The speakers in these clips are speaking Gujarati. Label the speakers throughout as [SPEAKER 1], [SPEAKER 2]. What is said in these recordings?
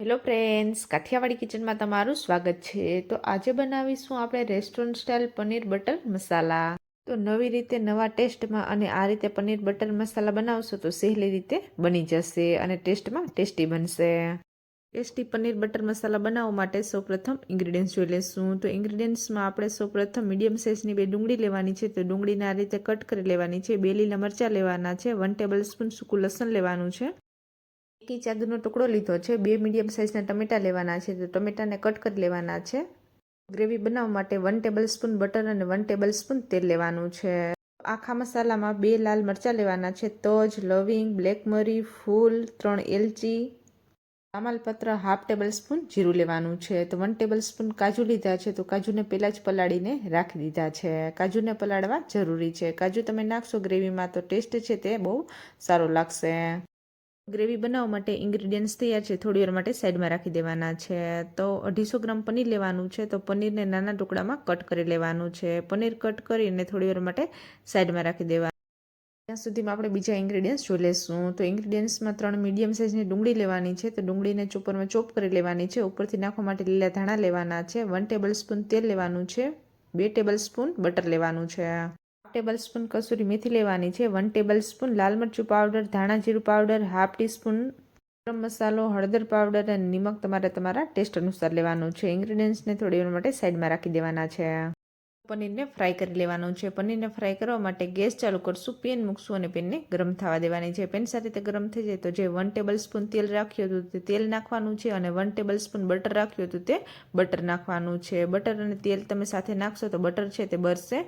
[SPEAKER 1] હેલો ફ્રેન્ડ્સ કાઠિયાવાડી કિચનમાં તમારું સ્વાગત છે. તો આજે બનાવીશું આપણે restaurant style paneer butter masala. તો નવી રીતે નવા ટેસ્ટમાં અને આ રીતે પનીર બટર મસાલા બનાવશો તો સહેલી રીતે બની જશે અને ટેસ્ટમાં ટેસ્ટી બનશે. ટેસ્ટી પનીર બટર મસાલા બનાવવા માટે સૌપ્રથમ ઇન્ગ્રીડિયન્ટ્સ જોઈ લઈશું તો ઇન્ગ્રીડિયન્ટ્સમાં આપણે સૌપ્રથમ મીડિયમ સાઇઝની બે ડુંગળી લેવાની છે. તો ડુંગળીને આ રીતે કટ કરી લેવાની છે. બે લીલા મરચાં લેવાના છે. વન ટેબલ સ્પૂન સૂકું લસણ લેવાનું છે. એક ઇંચ આદુનો ટુકડો લીધો છે. બે મીડિયમ સાઇઝના ટમેટા લેવાના છે. તો ટમેટાને કટ કરી લેવાના છે. ગ્રેવી બનાવવા માટે વન ટેબલ સ્પૂન બટર અને વન ટેબલ સ્પૂન તેલ લેવાનું છે. આખા મસાલામાં બે લાલ મરચાં લેવાના છે. તજ, લવિંગ, બ્લેક મરી, ફૂલ, ત્રણ એલચી તમાલપત્ર હાફ ટેબલ સ્પૂન જીરું લેવાનું છે. તો વન ટેબલ સ્પૂન કાજુ લીધા છે. તો કાજુને પહેલાં જ પલાળીને રાખી દીધા છે. કાજુને પલાળવા જરૂરી છે. કાજુ તમે નાખશો ગ્રેવીમાં તો ટેસ્ટ છે તે બહુ સારો લાગશે. ગ્રેવી બનાવવા માટે ઇન્ગ્રીડિયન્ટ્સ તૈયાર છે, થોડી વાર માટે સાઈડમાં રાખી દેવાના છે. તો અઢીસો ગ્રામ પનીર લેવાનું છે, તો પનીરને નાના ટુકડામાં કટ કરી લેવાનું છે. પનીર કટ કરીને થોડી વાર માટે સાઈડમાં રાખી દેવાનું ત્યાં સુધીમાં આપણે બીજા ઇન્ગ્રીડિયન્ટ્સ જોઈ લઈશું તો ઇન્ગ્રીડિયન્ટ્સમાં ત્રણ મીડિયમ સાઇઝની ડુંગળી લેવાની છે, તો ડુંગળીને ચોપરમાં ચોપ કરી લેવાની છે. ઉપરથી નાખવા માટે લીલા ધાણા લેવાના છે. વન ટેબલ સ્પૂન તેલ લેવાનું છે. બે ટેબલ સ્પૂન બટર લેવાનું છે. ટેબલ સ્પૂન કસૂરી મેથી લેવાની છે વન ટેબલસ્પૂન લાલ મરચું પાવડર ધાણા જીરું પાવડર હાફ ટીસ્પૂન ગરમ મસાલો હળદર પાવડર અને નિમક તમારે તમારા ટેસ્ટ અનુસાર લેવાનું છે ઇન્ગ્રીડિયન્ટ્સને થોડી વાર માટે સાઈડમાં રાખી દેવાના છે પનીરને ફ્રાય કરી લેવાનું છે પનીરને ફ્રાય કરવા માટે ગેસ ચાલુ કરશું પેન મૂકશું અને પેનને ગરમ થવા દેવાની છે પેન સારી રીતે ગરમ થઈ જાય તો જે વન ટેબલ સ્પૂન તેલ રાખ્યું હતું તે તેલ નાખવાનું છે અને વન ટેબલ સ્પૂન બટર રાખ્યું હતું તે બટર નાખવાનું છે બટર અને તેલ તમે સાથે નાખશો તો બટર છે તે બરશે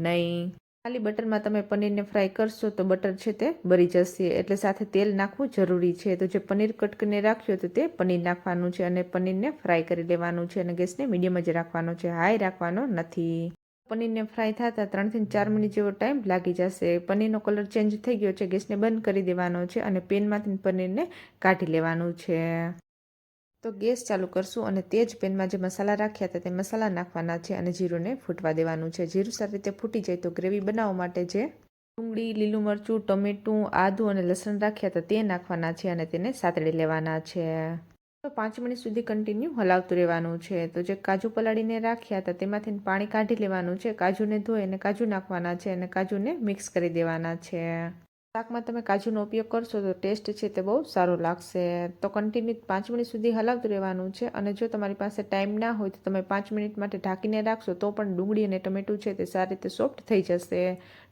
[SPEAKER 1] નહીં ખાલી બટરમાં તમે પનીરને ફ્રાય કરશો તો બટર છે તે બરી જશે. એટલે સાથે તેલ નાખવું જરૂરી છે. તો જે પનીર કટકને રાખ્યો હતું તે પનીર નાખવાનું છે અને પનીરને ફ્રાય કરી લેવાનું છે અને ગેસને મીડિયમ જ રાખવાનો છે. હાઈ રાખવાનો નથી. પનીરને ફ્રાય થતાં ત્રણથી ચાર મિનિટ જેવો ટાઈમ લાગી જશે. પનીરનો કલર ચેન્જ થઈ ગયો છે. ગેસને બંધ કરી દેવાનો છે અને પેનમાંથી પનીરને કાઢી લેવાનું છે. તો ગેસ ચાલુ કરશું અને તે જ પેનમાં જે મસાલા રાખ્યા હતા તે મસાલા નાખવાના છે અને જીરુંને ફૂટવા દેવાનું છે. જીરું સારી રીતે ફૂટી જાય તો ગ્રેવી બનાવવા માટે જે ડુંગળી, લીલું મરચું, ટમેટું, આદું અને લસણ રાખ્યા હતા તે નાખવાના છે અને તેને સાતળી લેવાના છે. તો પાંચ મિનિટ સુધી કન્ટિન્યુ હલાવતું રહેવાનું છે. તો જે કાજુ પલાળીને રાખ્યા હતા તેમાંથી પાણી કાઢી લેવાનું છે. કાજુને ધોઈ અને કાજુ નાખવાના છે અને કાજુને મિક્સ કરી દેવાના છે. શાકમાં તમે કાજુનો ઉપયોગ કરશો તો ટેસ્ટ છે તે બહુ સારો લાગશે. તો કન્ટિન્યુ પાંચ મિનિટ સુધી હલાવતું રહેવાનું છે અને જો તમારી પાસે ટાઈમ ના હોય તો તમે પાંચ મિનિટ માટે ઢાંકીને રાખશો તો પણ ડુંગળી અને ટમેટું છે તે સારી રીતે સોફ્ટ થઈ જશે.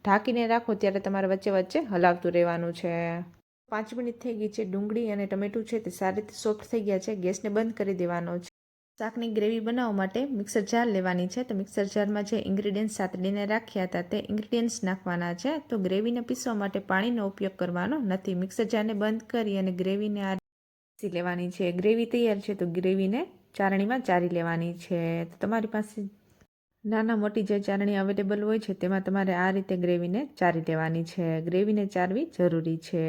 [SPEAKER 1] ઢાંકીને રાખો ત્યારે તમારે વચ્ચે વચ્ચે હલાવતું રહેવાનું છે. પાંચ મિનિટ થઈ ગઈ છે ડુંગળી અને ટમેટું છે તે સારી રીતે સોફ્ટ થઈ ગયા છે. ગેસને બંધ કરી દેવાનો છે. શાકની ગ્રેવી બનાવવા માટે મિક્સર જાર લેવાની છે. તો મિક્સર જારમાં જે ઇન્ગ્રીડિયન્ટ્સ સાતડીને રાખ્યા હતા તે ઇન્ગ્રીડિયન્ટ્સ નાખવાના છે. તો ગ્રેવીને પીસવા માટે પાણીનો ઉપયોગ કરવાનો નથી. મિક્સર જારને બંધ કરી અને ગ્રેવીને આ પીસી લેવાની છે. ગ્રેવી તૈયાર છે તો ગ્રેવીને ચારણીમાં ચારી લેવાની છે. તો તમારી પાસે નાના મોટી જે ચારણી અવેલેબલ હોય છે તેમાં તમારે આ રીતે ગ્રેવીને ચારી લેવાની છે. ગ્રેવીને ચારવી જરૂરી છે.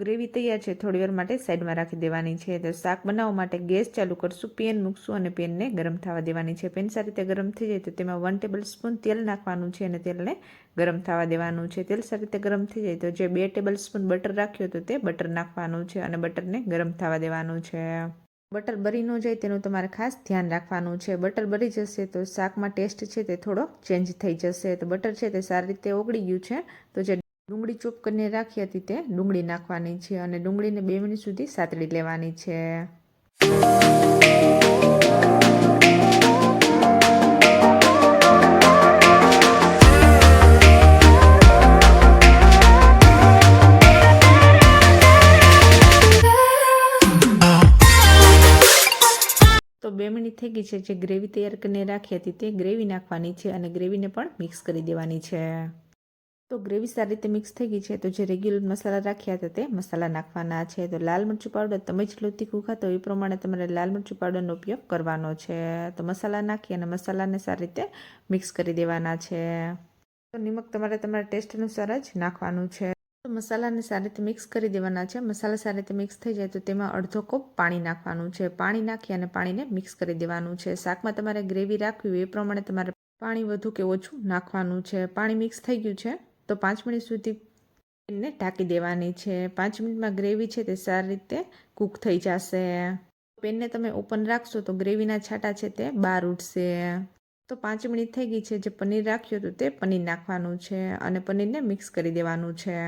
[SPEAKER 1] ગ્રેવી તૈયાર છે, થોડી વાર માટે સાઈડમાં રાખી દેવાની છે. તો શાક બનાવવા માટે ગેસ ચાલુ કરશું, પેન મૂકશું અને પેનને ગરમ થવા દેવાની છે. પેન સારી રીતે ગરમ થઈ જાય તો તેમાં વન ટેબલ સ્પૂન તેલ નાખવાનું છે અને તેલને ગરમ થવા દેવાનું છે. તેલ સારી રીતે ગરમ થઈ જાય તો જે બે ટેબલ સ્પૂન બટર રાખ્યું હતું તે બટર નાખવાનું છે અને બટરને ગરમ થવા દેવાનું છે. બટર બરી ન જાય તેનું તમારે ખાસ ધ્યાન રાખવાનું છે. બટર બરી જશે તો શાકમાં ટેસ્ટ છે તે થોડો ચેન્જ થઈ જશે. તો બટર છે તે સારી રીતે ઓગળી ગયું છે. તો જે ડુંગળી ચોપ કરીને રાખી હતી તે ડુંગળી નાખવાની છે અને ડુંગળીને બે મિનિટ સુધી સાતળી લેવાની છે. તો બે મિનિટ થઈ ગઈ છે જે ગ્રેવી તૈયાર કરીને રાખી હતી તે ગ્રેવી નાખવાની છે અને ગ્રેવીને પણ મિક્સ કરી દેવાની છે. તો ગ્રેવી સારી રીતે મિક્સ થઈ ગઈ છે. તો જે રેગ્યુલર મસાલા રાખ્યા હતા તે મસાલા નાખવાના છે. તો લાલ મરચું પાવડર તમે જેટલું તીખું ખાતો એ પ્રમાણે તમારે લાલ મરચું પાવડરનો ઉપયોગ કરવાનો છે. તો મસાલા નાખી અને મસાલાને સારી રીતે મિક્સ કરી દેવાના છે. તો નિમક તમારે તમારા ટેસ્ટ અનુસાર જ નાખવાનું છે. તો મસાલાને સારી રીતે મિક્સ કરી દેવાના છે. મસાલા સારી રીતે મિક્સ થઈ જાય તો તેમાં અડધો કપ પાણી નાખવાનું છે. પાણી નાખી અને પાણીને મિક્સ કરી દેવાનું છે. શાકમાં તમારે ગ્રેવી રાખવી એ પ્રમાણે તમારે પાણી વધુ કે ઓછું નાખવાનું છે. પાણી મિક્સ થઈ ગયું છે. તો પાંચ મિનિટ સુધી પેનને ઢાંકી દેવાની છે. પાંચ મિનિટમાં ગ્રેવી છે તે સારી રીતે કૂક થઈ જશે. પેનને તમે ઓપન રાખશો તો ગ્રેવીના છાંટા છે તે બહાર ઉઠશે તો પાંચ મિનિટ થઈ ગઈ છે. જે પનીર રાખ્યું હતું તે પનીર નાખવાનું છે અને પનીરને મિક્સ કરી દેવાનું છે.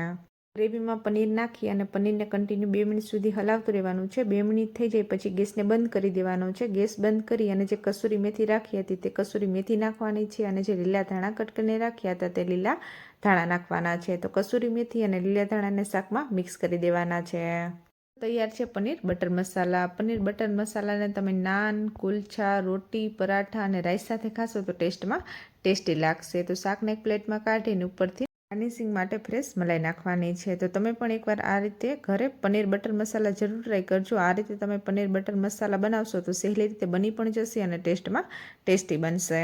[SPEAKER 1] ગ્રેવીમાં પનીર નાખી અને પનીરને કન્ટિન્યુ બે મિનિટ સુધી હલાવતું રહેવાનું છે. બે મિનિટ થઈ જાય પછી ગેસને બંધ કરી દેવાનો છે. ગેસ બંધ કરી અને જે કસૂરી મેથી રાખી હતી તે કસૂરી મેથી નાખવાની છે અને જે લીલા ધાણા કટકને રાખ્યા હતા તે લીલા ધાણા નાખવાના છે, તો કસૂરી મેથી અને લીલા ધાણાને શાકમાં મિક્સ કરી દેવાના છે. તૈયાર છે પનીર બટર મસાલા. પનીર બટર મસાલાને તમે નાન, કુલછા, રોટી, પરાઠા અને રાઈસ સાથે ખાશો તો ટેસ્ટમાં ટેસ્ટી લાગશે. તો શાકને એક પ્લેટમાં કાઢીને ઉપરથી ગાર્નિશિંગ માટે ફ્રેશ મલાઈ નાખવાની છે. તો તમે પણ એકવાર આ રીતે ઘરે પનીર બટર મસાલા જરૂર ટ્રાય કરજો. આ રીતે તમે પનીર બટર મસાલા બનાવશો તો સહેલી રીતે બની પણ જશે અને ટેસ્ટમાં ટેસ્ટી બનશે.